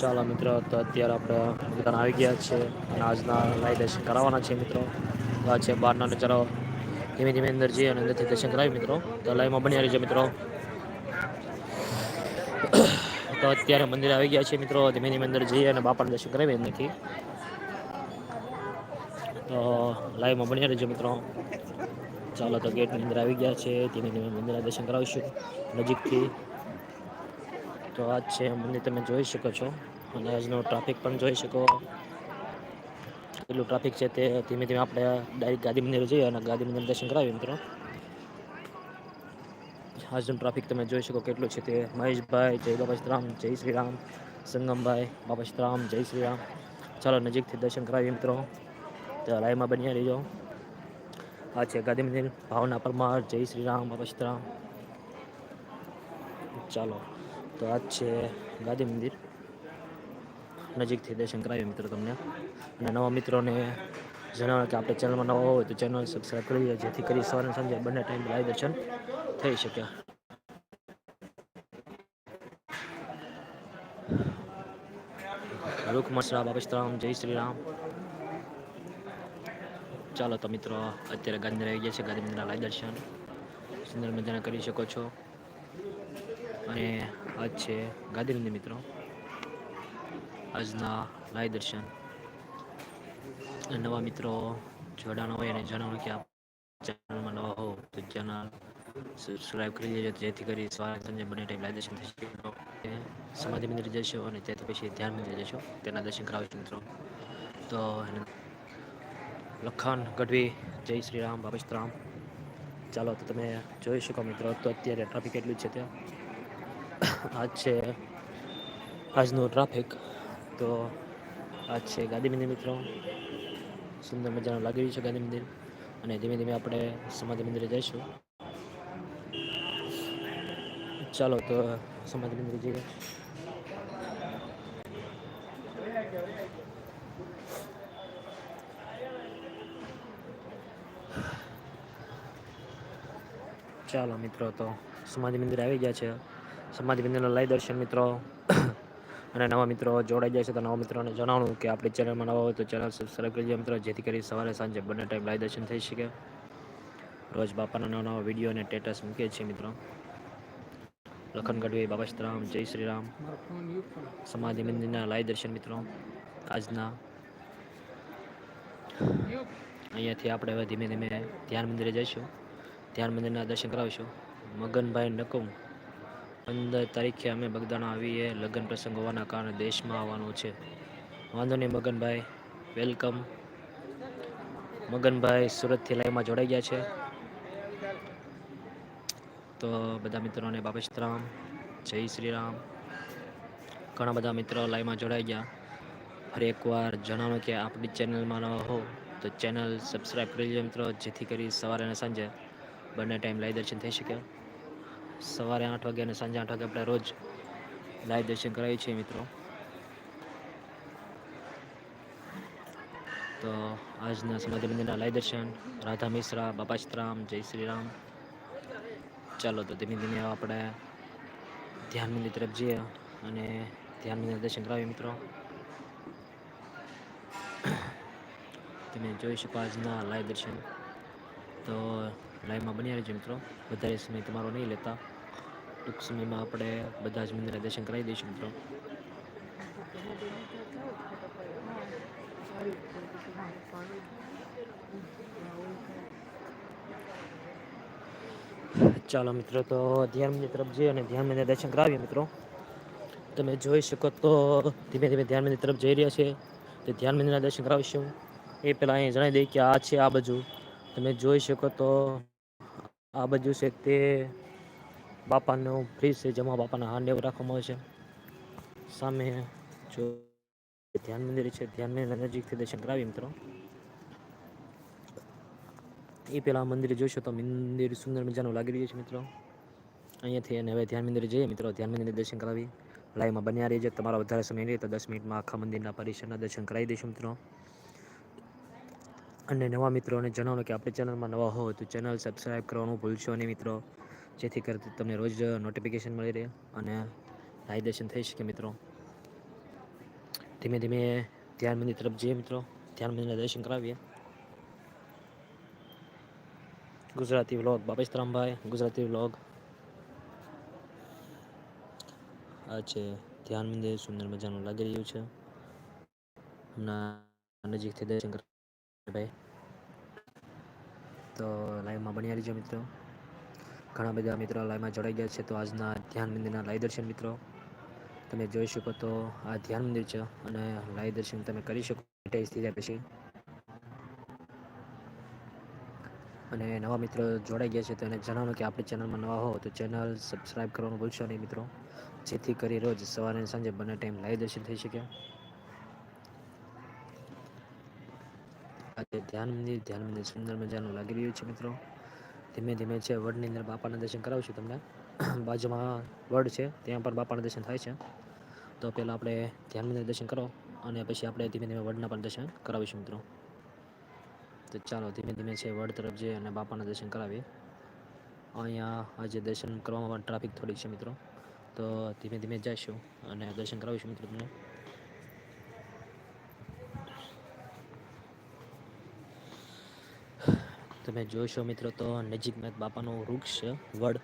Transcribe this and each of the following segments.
ચાલો મિત્રો, તો અત્યારે આપણે દુકાન આવી ગયા છે અને આજના લાઈવ દર્શન કરાવવાના છે મિત્રો. આ છે બહારના નજારો. ધીમે ધીમે અંદર જઈએ અને અંદરથી દર્શન કરાવી મિત્રો. તો લાઈવમાં બની રહીજો મિત્રો. તો અત્યારે મંદિર આવી ગયા છે મિત્રો. ધીમે ધીમે અંદર જઈએ અને બાપાને દર્શન કરાવીએ અંદરથી. તો લાઈવમાં બની રહીજો મિત્રો. ચાલો તો ગેટની અંદર આવી ગયા છે. ધીમે ધીમે મંદિરના દર્શન કરાવીશું. નજીકથી તો આ છે મંદિર તમે જોઈ શકો છો. અને આજનો ટ્રાફિક પણ જોઈ શકો. કેટલું ટ્રાફિક છે તે ધીમે ધીમે આપણે ડાયરેક્ટ ગાંધી મંદિર જઈએ અને ગાંધી મંદિર દર્શન કરાવીએ મિત્રો. આજનું ટ્રાફિક તમે જોઈ શકો કેટલું છે તે. મહેશભાઈ, જય બાબા રામ, જય શ્રી રામ. સંગમભાઈ, બાબા રામ, જય શ્રી રામ. ચાલો નજીકથી દર્શન કરાવીએ મિત્રો. તો લાઈવમાં બન્યા રહીજો. આ છે ગાંધી મંદિર. ભાવના પરમાર, જય શ્રી રામ, બાબા રામ. ચાલો. તો આ છે ગાંધી મંદિર. નજીકથી દર્શન કરાવીએ મિત્રો તમને. અને નવા મિત્રોને જણાવો કે આપણે ચેનલમાં નવા હોય તો ચેનલ સબસ્ક્રાઈબ કરીએ જેથી કરી સવારે સાંજે બંને ટાઈમ લાઈવ દર્શન થઈ શકે. રૂકમસરા બાબસ્તરામ જય શ્રી રામ. ચાલો તો મિત્રો, અત્યારે ગાંધી આવી ગયા છે. ગાંધી મંદિરના લાઈવ દર્શન. સુંદર મજાના કરી શકો છો. આજ છે ગાંધી મંદિર મિત્રો. આજના લાઈવ દર્શન. નવા મિત્રો જોડાણ હોય અને જણાવો કે આપ ચેનલમાં નવા હો, તો ચેનલ સબસ્ક્રાઈબ કરી દેજો જેથી કરી સવારે સાંજે બંને ટાઈમ લાઈવ દર્શન થઈ શકે. સમાધિ મંદિર જશો અને ત્યાંથી પછી ધ્યાન મંદિર જશો. તેના દર્શન કરાવશો મિત્રો. તો લખાણ ગઢવી, જય શ્રી રામ બાબસ્તરામ ચાલો, તો તમે જોઈ શકો મિત્રો, તો અત્યારે ટ્રાફિક એટલું છે ત્યાં? આજ છે, આજનું ટ્રાફિક તો આજ છે ગાંધી મંદિર મિત્રો. સુંદર મજાનું લાગી રહ્યું છે ગાંધી મંદિર. અને ધીમે ધીમે આપણે સમાધિ મંદિરે જઈશું. ચાલો તો સમાધિ મંદિરે જઈએ. ચાલો મિત્રો, તો સમાધિ મંદિર આવી ગયા છે. સમાધિ મંદિરના લાઈવ દર્શન મિત્રો. અને નવા મિત્રો જોડાઈ જાય છે તો નવા મિત્રોને જણાવું કે આપણી ચેનલમાં નવા હોય તો ચેનલ સબસ્ક્રાઈબ કરજો મિત્રો, જેથી કરી સવારે સાંજે બંને ટાઈમ લાઈવ દર્શન થઈ શકે. રોજ બાપાના નવા નવા વીડિયો અને સ્ટેટસ મૂકીએ છીએ મિત્રો. લખન ગઢવી બાબાશ્રામ જય શ્રી રામ. સમાધિ મંદિરના લાઈ દર્શન મિત્રો, આજના. અહીંયાથી આપણે હવે ધીમે ધીમે ધ્યાન મંદિરે જઈશું. ધ્યાન મંદિરના દર્શન કરાવીશું. મગનભાઈ નકુમ પંદર તારીખે અમે બગદાણા આવીએ, લગ્ન પ્રસંગ હોવાના કારણે દેશમાં આવવાનું છે. વાંધો નહીં, મગનભાઈ, વેલકમ. મગનભાઈ સુરતથી લાઈવમાં જોડાઈ ગયા છે. તો બધા મિત્રોને બાબેશ્રામ જય શ્રી રામ. ઘણા બધા મિત્રો લાઈવમાં જોડાઈ ગયા. ફરી એકવાર જણાવો કે આપણી ચેનલમાં ન હો તો ચેનલ સબસ્ક્રાઈબ કરી લેજો મિત્રો, જેથી કરી સવારે અને સાંજે બંને ટાઈમ લાઈવ દર્શન થઈ શકે. સવારે આઠ વાગે અને સાંજે આઠ વાગે આપણે રોજ લાઈવ દર્શન કરાવીએ છીએ મિત્રો. તો આજના સમાધિ મંદિરના લાઈવ દર્શન, રાધા મિશ્રા બાપાશ્રામ જય શ્રી રામ ચાલો તો ધીમે ધીમે આપણે ધ્યાન મંદિર તરફ જઈએ અને ધ્યાન મંદિર દર્શન કરાવીએ મિત્રો. તમે જોઈ શકો આજના લાઈવ દર્શન. તો લાઈવમાં બની રહેજો મિત્રો. વધારે સમય તમારો નહીં લેતા. ટૂંક સમયમાં આપણે બધા જ મંદિરના દર્શન કરાવી દઈશું મિત્રો. ચાલો મિત્રો, તો ધ્યાન મંદિર તરફ જઈએ અને ધ્યાન મંદિર દર્શન કરાવીએ મિત્રો. તમે જોઈ શકો તો ધીમે ધીમે ધ્યાન મંદિર તરફ જઈ રહ્યા છે. તે ધ્યાન મંદિરના દર્શન કરાવીશું. એ પહેલાં અહીં જણાવી દઈએ કે આ છે આ બાજુ. તમે જોઈ શકો તો આ બાજુ છે તે બાપાનું ફ્રીજ છે, જેમાં બાપાના હાંડ એવું રાખવામાં આવે છે. સામે જો ધ્યાન મંદિર છે, ધ્યાન મંદિર નજીકથી દર્શન કરાવી મિત્રો. એ પહેલાં મંદિર જોઈશું તો મંદિર સુંદર મજાનું લાગી રહ્યું છે મિત્રો. અહીંયાથી અને હવે ધ્યાન મંદિર જઈએ મિત્રો, ધ્યાન મંદિર દર્શન કરાવી લાઈવમાં બન્યા રહીએ તમારા વધારે સમય નહીં તો દસ મિનિટમાં આખા મંદિરના પરિસરના દર્શન કરાવી દઈશું મિત્રો. અને નવા મિત્રોને જણાવો કે આપણી ચેનલમાં નવા હો તો ચેનલ સબસ્ક્રાઈબ કરવાનું ભૂલશો નહીં મિત્રો. જેથી કરતી તમને રોજ નોટિફિકેશન મળી રહે અને દર્શન થઈ શકે મિત્રો. ધીમે ધીમે ધ્યાન મંદિર તરફ જઈએ મિત્રો. ધ્યાન મંદિરના દર્શન કરાવીએ. ગુજરાતી વ્લોગ બાપેશરામભાઈ ગુજરાતી વ્લોગ આ છે ધ્યાન મંદિર, સુંદર મજાનું લાગી રહ્યું છે. હમણાં નજીકથી દર્શન ભાઈ. તો લાઈવમાં બન્યા રહેજો મિત્રો. ઘણા બધા મિત્રો લાઈવમાં જોડાઈ ગયા છે, તો આજના ધ્યાન મંદિરના લાઈવ દર્શન મિત્રો. તમે જોઈ શકો તો આ ધ્યાન મંદિર છે અને લાઈવ દર્શન તમે કરી શકો થઈ જાય પછી. અને નવા મિત્રો જોડાઈ ગયા છે, તો એને જણાવો કે આપણી ચેનલમાં નવા હો, તો ચેનલ સબસ્ક્રાઈબ કરવાનું ભૂલશો નહીં મિત્રો. જેથી કરી રોજ સવારે સાંજે બંને ટાઈમ લાઈવ દર્શન થઈ શકે. ધ્યાન મંદિર ધ્યાન મંદિર સુંદર મજાનું લાગી રહ્યું છે મિત્રો. ધીમે ધીમે છે, વડની અંદર બાપાના દર્શન કરાવશું તમને. બાજુમાં વડ છે, ત્યાં પણ બાપાના દર્શન થાય છે. તો પહેલાં આપણે ધ્યાન મંદિર દર્શન કરો અને પછી આપણે ધીમે ધીમે વડના પણ દર્શન કરાવીશું મિત્રો. તો ચાલો, ધીમે ધીમે છે, વડ તરફ જઈએ અને બાપાના દર્શન કરાવીએ. અહીંયા આજે દર્શન કરવામાં પણ ટ્રાફિક થોડીક છે મિત્રો. તો ધીમે ધીમે જઈશું અને દર્શન કરાવીશું મિત્રો તમને. તમે જોશો મિત્રો તો નજીકમાં એક બાપાનું વૃક્ષ છે, વડ.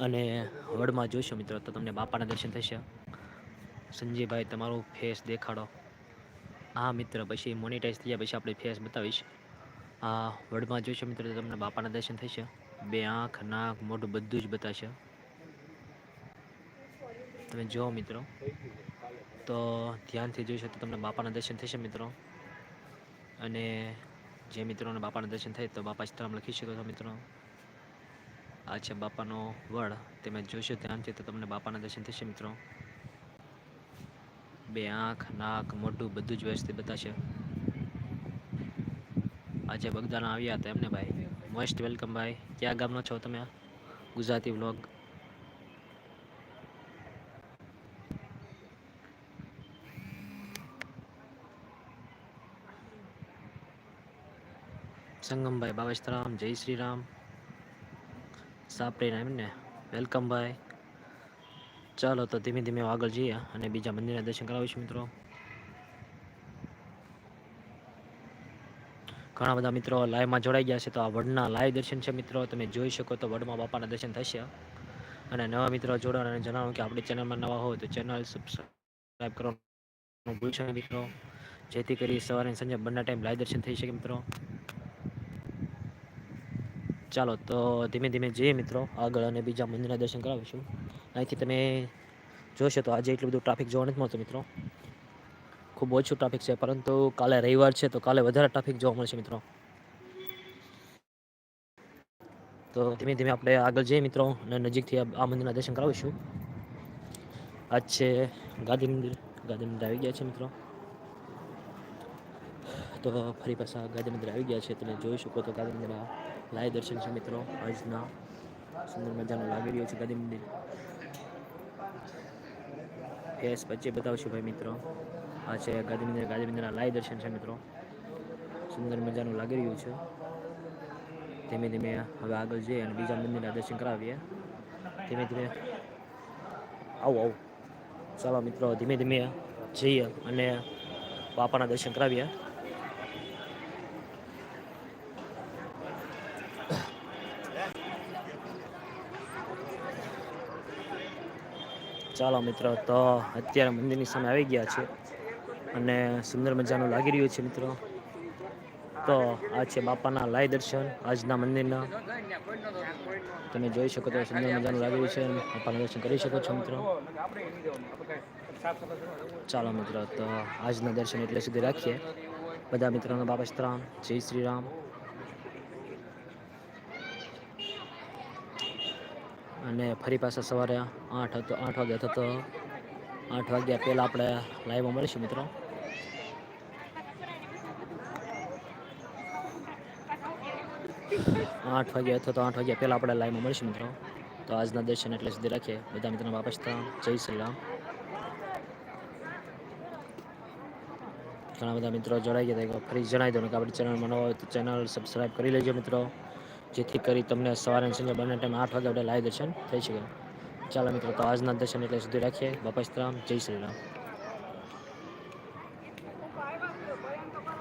અને વડમાં જોશો મિત્રો તો તમને બાપાના દર્શન થશે. સંજયભાઈ, તમારું ફેસ દેખાડો. હા મિત્ર, પછી મોનિટાઈઝ થયા પછી આપણે ફેસ બતાવીશ. આ વડમાં જોશો મિત્રો તો તમને બાપાના દર્શન થશે. બે આંખ, નાક, મોઢું બધું જ બતાવશે તમે જુઓ મિત્રો. તો ધ્યાનથી જોઈશો તો તમને બાપાના દર્શન થશે મિત્રો. અને જે મિત્રોને બાપાના દર્શન થાય તો બાપા સીતારામ લખી શકો છો મિત્રો. આ છે બાપાનો વડ. તમે જોશો ધ્યાનથી તો તમને બાપાના દર્શન થશે મિત્રો. બે આંખ, નાક, મોઢું બધું જ વ્યવસ્થિત બતાશે. આજે બગદાણા આવ્યા હતા એમને ભાઈ. મોસ્ટ વેલકમ ભાઈ. ક્યાં ગામનો છો તમે ગુજરાતી વ્લોગ. સંગમભાઈ બાવેશરામ જય શ્રી રામ સાપડીના એમને વેલકમ ભાઈ. ચાલો તો ધીમે ધીમે આગળ જઈએ અને બીજા મંદિરના દર્શન કરાવીશું મિત્રો. ઘણા બધા મિત્રો લાઈવમાં જોડાઈ ગયા છે તો આ વડના લાઈવ દર્શન છે મિત્રો. તમે જોઈ શકો તો વડમાં બાપાના દર્શન થશે. અને નવા મિત્રો જોડાણ અને જણાવો કે આપણી ચેનલમાં નવા હોય તો ચેનલ સબસ્ક્રાઈબ કરવાનું ભૂલશો મિત્રો. જેથી કરી સવારે સંજે બંને ટાઈમ લાઈવ દર્શન થઈ શકે મિત્રો. ચાલો, તો ધીમે ધીમે જઈએ મિત્રો, આગળ અને બીજા મંદિરના દર્શન કરાવીશું. અહીંથી તમે જોશો તો આજે એટલું બધું ટ્રાફિક જોવા નથી મળતું મિત્રો. ખૂબ ઓછું ટ્રાફિક છે, પરંતુ કાલે રવિવાર છે, તો કાલે વધારે ટ્રાફિક જોવા મળશે મિત્રો. તો ધીમે ધીમે આપણે આગળ જઈએ મિત્રો, અને નજીકથી આ મંદિરના દર્શન કરાવીશું. આજ છે ગાંધી મંદિર. ગાંધી મંદિર આવી ગયા છે મિત્રો. તો ફરી પાછા ગાંધી મંદિર આવી ગયા છે, તમે જોઈ શકો તો ગાંધી મંદિરના લાય દર્શન છે મિત્રો, આજના સુંદર મજાનું લાગી રહ્યું છે ગાંધી મંદિર. ફેસ વચ્ચે બતાવશું ભાઈ મિત્રો. આ છે ગાંધી મંદિર, ગાંધી મંદિરના લાય દર્શન છે મિત્રો. સુંદર મજાનું લાગી રહ્યું છે. ધીમે ધીમે હવે આગળ જઈએ અને બીજા મંદિરના દર્શન કરાવીએ. ધીમે ધીમે આવું આવું. ચાલો મિત્રો, ધીમે ધીમે જઈએ અને બાપાના દર્શન કરાવીએ. ચાલો મિત્રો, તો અત્યારે મંદિરની સામે આવી ગયા છે અને સુંદર મજાનું લાગી રહ્યું છે મિત્રો. તો આ છે બાપાના લાય દર્શન, આજના મંદિરના. તમે જોઈ શકો તો સુંદર મજાનું લાગી રહ્યું છે બાપાના દર્શન કરી શકો છો મિત્રો. ચાલો મિત્રો, તો આજના દર્શન એટલે સુધી રાખીએ. બધા મિત્રોનો બાપા શ્રામ જય શ્રી રામ. અને ફરી પાછા સવારે આઠ હતો, આઠ વાગ્યા થતો. આઠ વાગ્યા પહેલાં આપણે લાઈવમાં મળીશું મિત્રો. આઠ વાગ્યા અથવા તો આઠ વાગ્યા પહેલાં આપણે લાઈવમાં મળીશું મિત્રો. તો આજના દર્શન એટલે સુધી રાખીએ. બધા મિત્રો વાપસ જય શ્રી રામ. ઘણા બધા મિત્રો જોડાઈ ગયા ફરી જણાવી દઉં. કે આપણી ચેનલમાં નવા હોય તો ચેનલ સબસ્ક્રાઈબ કરી લેજો મિત્રો. જેથી કરી તમને સવારે સંજે બંને ટાઈમ આઠ વાગે આપણે લાઈવ દર્શન થઈ શકે. ચાલો મિત્રો, તો આજના દર્શન એટલે સુધી રાખીએ. બાપા જય શ્રી રામ.